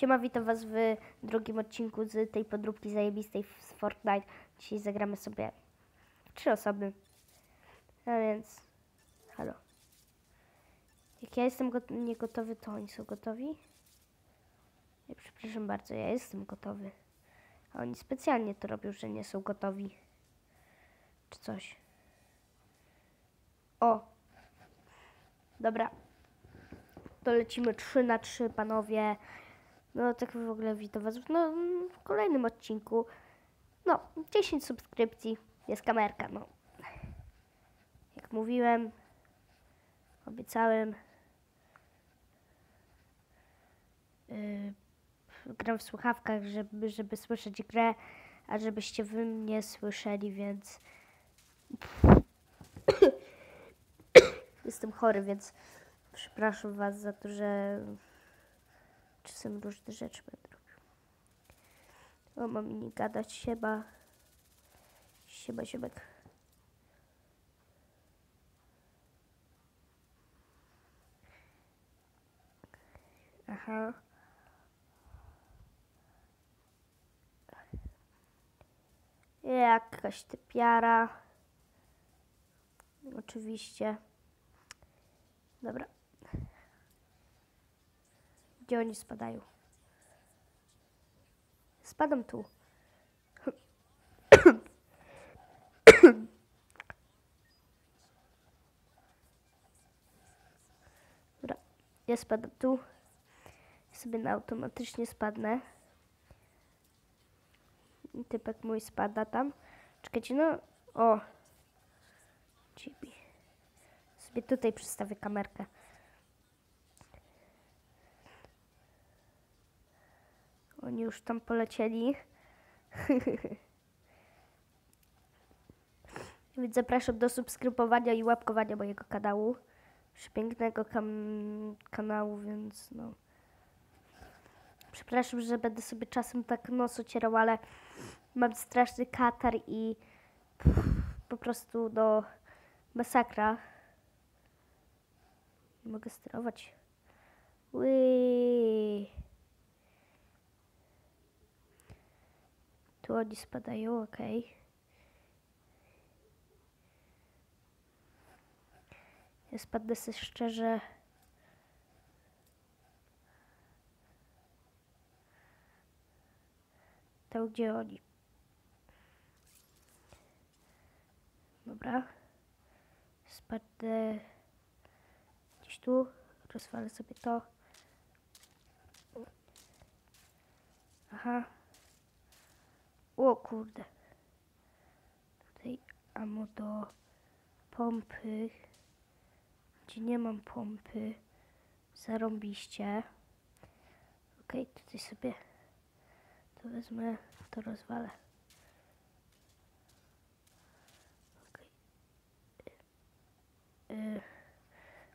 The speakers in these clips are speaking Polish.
Siema, witam was w drugim odcinku z tej podróbki zajebistej z Fortnite. Dzisiaj zagramy sobie trzy osoby. A więc, halo. Jak ja jestem got- niegotowy, to oni są gotowi? Ja przepraszam bardzo, ja jestem gotowy. A oni specjalnie to robią, że nie są gotowi. Czy coś. O! Dobra. To lecimy 3 na 3 panowie. No tak w ogóle witam was w, no, w kolejnym odcinku. No, 10 subskrypcji, jest kamerka, no. Jak mówiłem, obiecałem. Yy, gram w słuchawkach, żeby, żeby słyszeć grę, a żebyście wy mnie słyszeli, więc jestem chory, więc przepraszam was za to, że czasem różne rzeczy będę robił. O, mam mi gadać, siema. Siema, siemek. Aha. Jakaś typiara. Oczywiście. Dobra. Gdzie oni spadają? Spadam tu. Dobra, ja spadam tu. Sobie na automatycznie spadnę. Typek mój spada tam. Czekajcie, no. O. Cibi. Sobie tutaj przystawię kamerkę. Oni już tam polecieli. Więc zapraszam do subskrybowania i łapkowania mojego kanału. Przepięknego kam- kanału, więc no. Przepraszam, że będę sobie czasem tak nos ocierał, ale mam straszny katar i po prostu do masakra. Nie mogę sterować. Ły. Tu oni spadają, okej. Ja spadnę sobie szczerze. Tam, gdzie oni. Dobra. Spadnę gdzieś tu. Rozwalę sobie to. Aha. O kurde. Tutaj amo do pompy. Gdzie nie mam pompy. Zarąbiście. Okej, tutaj sobie to wezmę, to rozwalę. Okej. Y,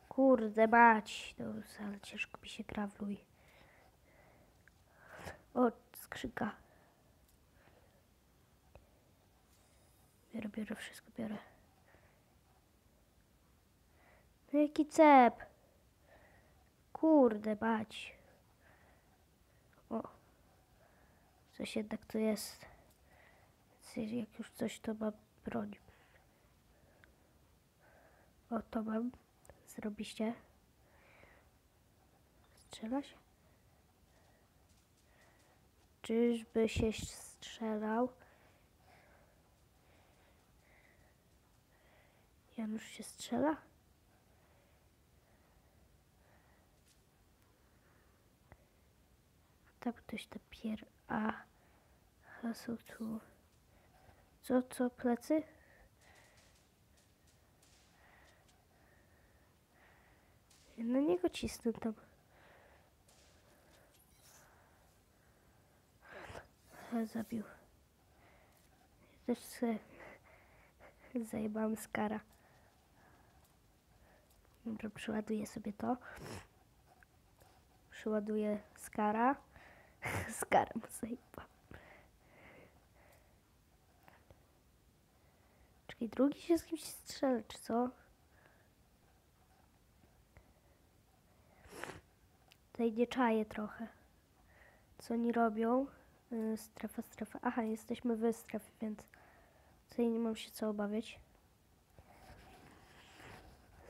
Kurde mać, to ale ciężko mi się gra w. O, skrzynka. Biorę, biorę, wszystko biorę. No jaki cep. Kurde mać. O. Coś jednak to jest. Więc Jak już coś to mam broń. O, to mam. Zrobiście. Strzelać? Czyżby się strzelał? Janusz się strzela? Tam ktoś dopiero... A... A są tu... Co, co, plecy? Ja Na niego cisnę tam. Zabił. Też se zajebałam skara. Dobra, przyładuję sobie to. Przyładuję skara. Skara mu zajebałam. Czekaj, drugi się z kimś strzela, czy co? Tutaj nie trochę. Co oni robią? Y, strefa, strefa. Aha, jesteśmy w strefie, więc tutaj nie mam się co obawiać.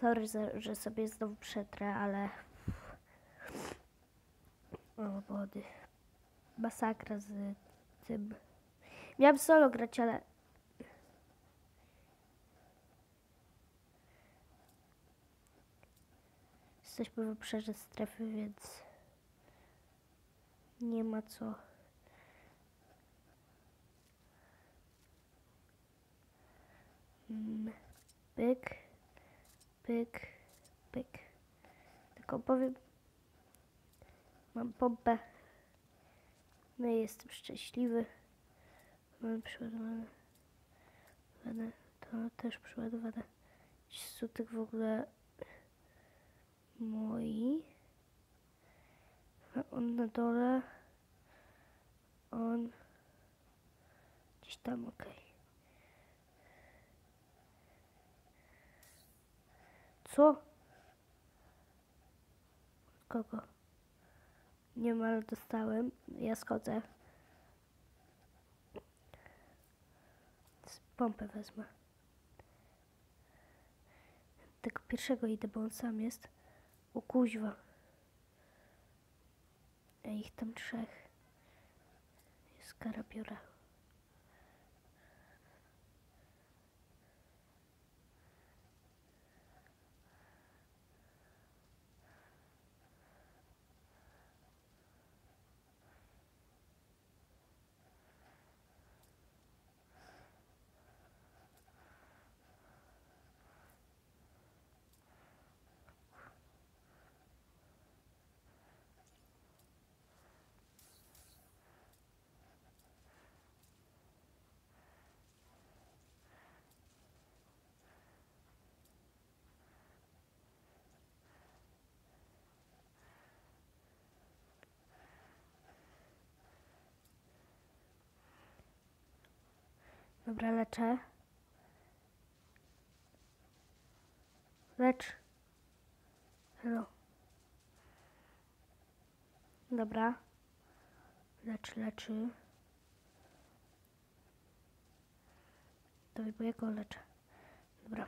Sorry, że sobie znowu przetrę, ale... O, wody. Masakra z tym. Miałam solo grać, ale... Jesteśmy w obszarze strefy, więc... Nie ma co. Mm, Pyk, pyk, pyk. Tylko powiem, mam pompę. No i jestem szczęśliwy. Mam przeładowane. Ładowane. To też przeładowane. Sutek w ogóle moi. A on na dole. On gdzieś tam, okej. Co? Kogo? Nie ma, ale dostałem. Ja schodzę. Pompę wezmę. Tego pierwszego idę, bo on sam jest. O kuźwa. Ich tam trzech. Jest karabiora. Dobra, leczę. Lecz. Hello. Dobra. Lecz, leczy. Dawaj, bo ja go leczę. Dobra.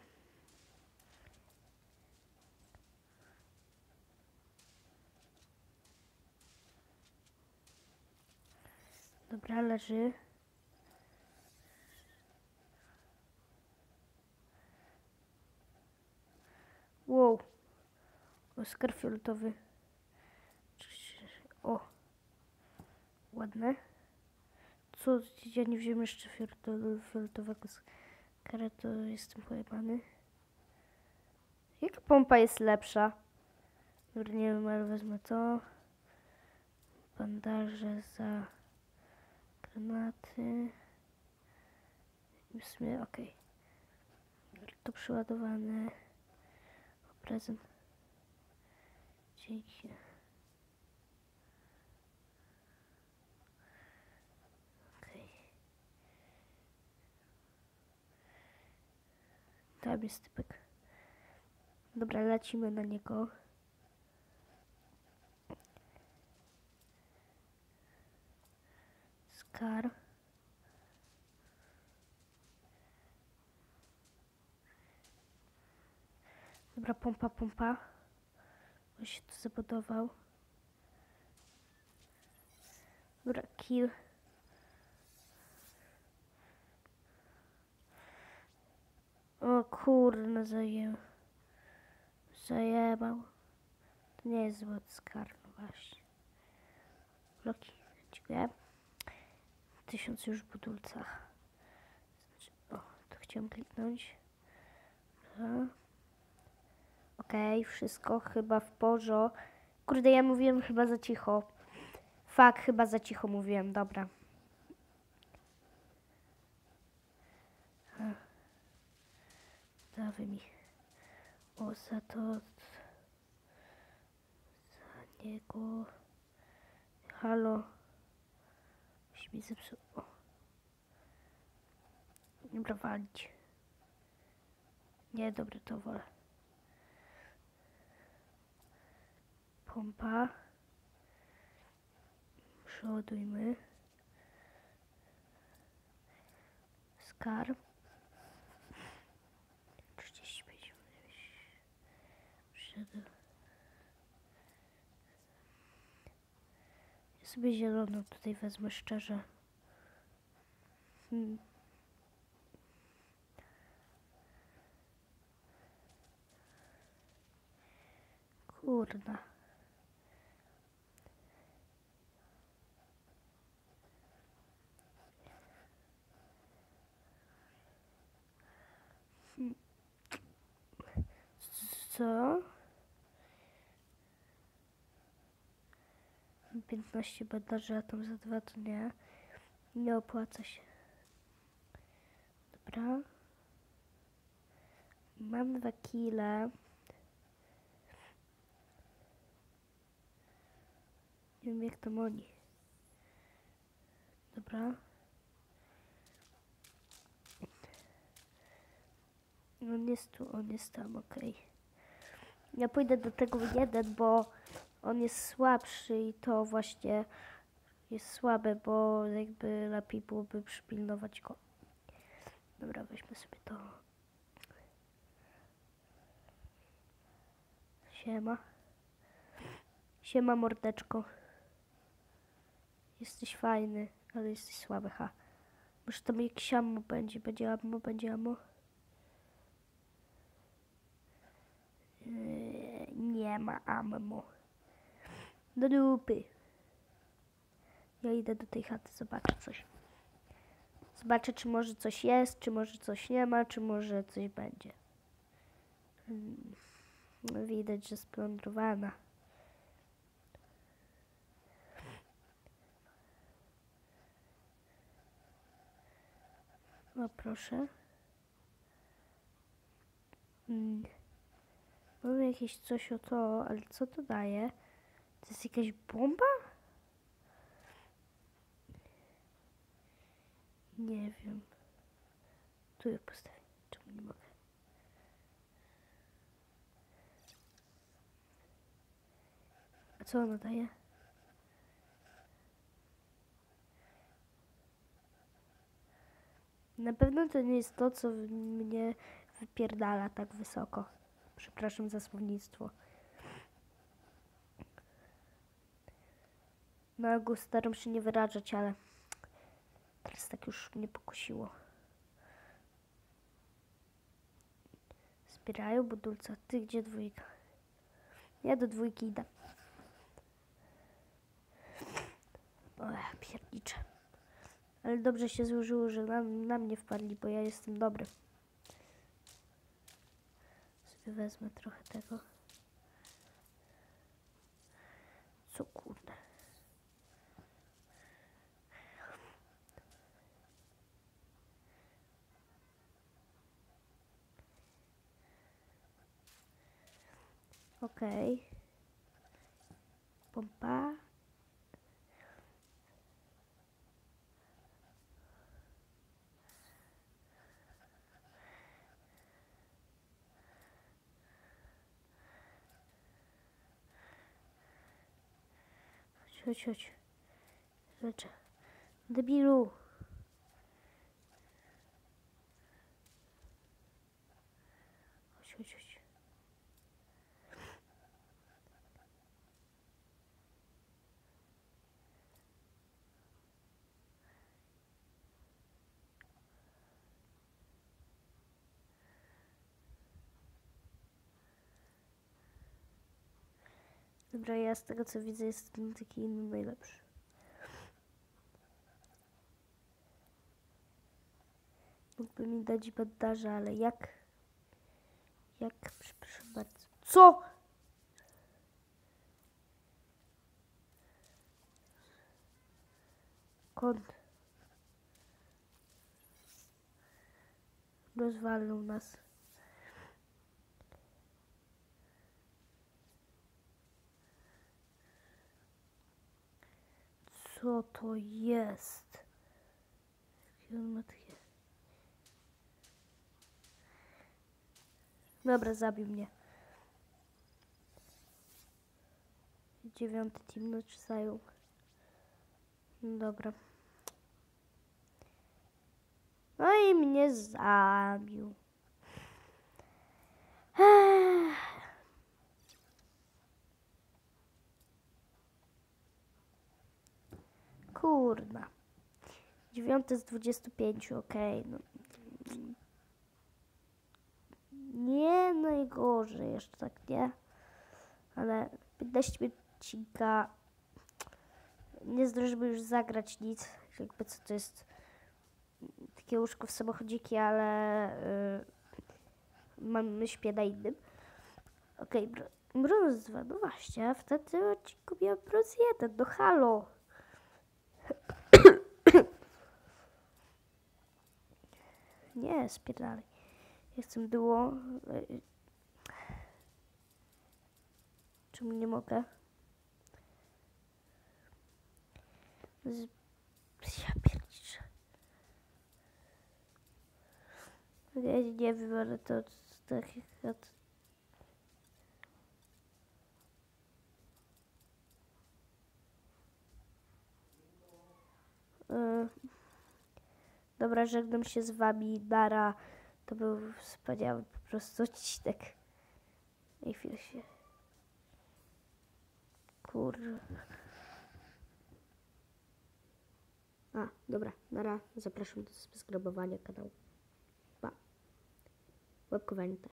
Dobra, leży. Oskar fioletowy. O. Ładne. Co? Ja nie wziąłem jeszcze fioletow- fioletowego skara, to jestem pojebany. Jaka pompa jest lepsza? Dobra, nie wiem, ale wezmę to. Bandaże za granaty. W sumie okej. To przeładowane. O, prezent. Dzięki. Okej. Tam jest typek. Dobra, lecimy na niego. Skar. Dobra, pompa, pompa. On się tu zabudował. Dobra, kill. O kurno, zajem. Zajebał. To nie jest zły skar, no właśnie. Bloki, dziękuję. Tysiąc już w budulcach. Znaczy, o, to chciałem kliknąć. Dobra. Okej, wszystko chyba w porządku. Kurde, ja mówiłem chyba za cicho. Fak, chyba za cicho mówiłem, dobra. Dawaj mi. O, za to. Za niego. Halo. Się mi zepsuł. O. Dobra, walić. Nie, dobra, to wolę. Przeładujmy. Skarb. 35 Wszedł. Ja sobie zieloną tutaj wezmę szczerze. Hmm. Kurna. Hmm. Co? 15 bandaży, a tam za dwa to nie. Nie opłaca się. Dobra. Mam dwa kile. Nie wiem jak tam oni. Dobra. On jest tu, on jest tam, okej. Ja pójdę do tego jeden, bo on jest słabszy i to właśnie jest słabe, bo jakby lepiej byłoby przypilnować go. Dobra, weźmy sobie to. Siema. Siema mordeczko. Jesteś fajny, ale jesteś słaby, ha. Może tam jakiś ammo będzie, będzie ammo, będzie ammo. Eee, Nie ma ammo. Do dupy. Ja idę do tej chaty, zobaczę coś. Zobaczę, czy może coś jest, czy może coś nie ma, czy może coś będzie. Mm, no Widać, że splądrowana. O, proszę. Mm. Mam jakieś coś o to, ale co to daje? To jest jakaś bomba? Nie wiem. Tu je postawię. Czemu nie mogę? A co ona daje? Na pewno to nie jest to, co mnie wypierdala tak wysoko. Przepraszam za słownictwo. Na ogół staram się nie wyrażać, ale teraz tak już mnie pokusiło. Zbierają budulca. Ty gdzie dwójka? Ja do dwójki idę. O, ja pierniczę. Ale dobrze się złożyło, że na, na mnie wpadli, bo ja jestem dobry. Wezmę trochę tego. Co. Okej. Pompa. Chodź, chodź. Leczę. Debilu. Chodź, chodź, chodź. Dobra, ja z tego co widzę jestem taki inny najlepszy. Mógłby mi dać bandaże, ale jak? Jak? Przepraszam bardzo. Co? Kąt. Rozwalą nas. Co to jest? Jakie on ma takie... Dobra, zabił mnie. Dziewiąty team nocy zajął. Dobra. No i mnie zabił. Kurna. Dziewiąty z 25, okej. No. Nie najgorzej, jeszcze tak nie. Ale 15 odcinka nie zdążymy już zagrać nic. Jakby co to jest takie łóżko w samochodziki, ale y, mamy śpię na innym. Okej, okay, brąz 2, no właśnie, w tym odcinku miałem brąz 1, no halo. Nie, spierdalaj. Ja chcę było... Czemu nie mogę? Z... Ja pierniczę. Ja nie ale to tak jak... Y, Dobra, żegnam się z wami. Dara. To był wspaniały po prostu odcinek. I chwilę się... Kurwa. A, dobra, nara, zapraszam do subskrybowania kanału. Pa. Łapkowanie.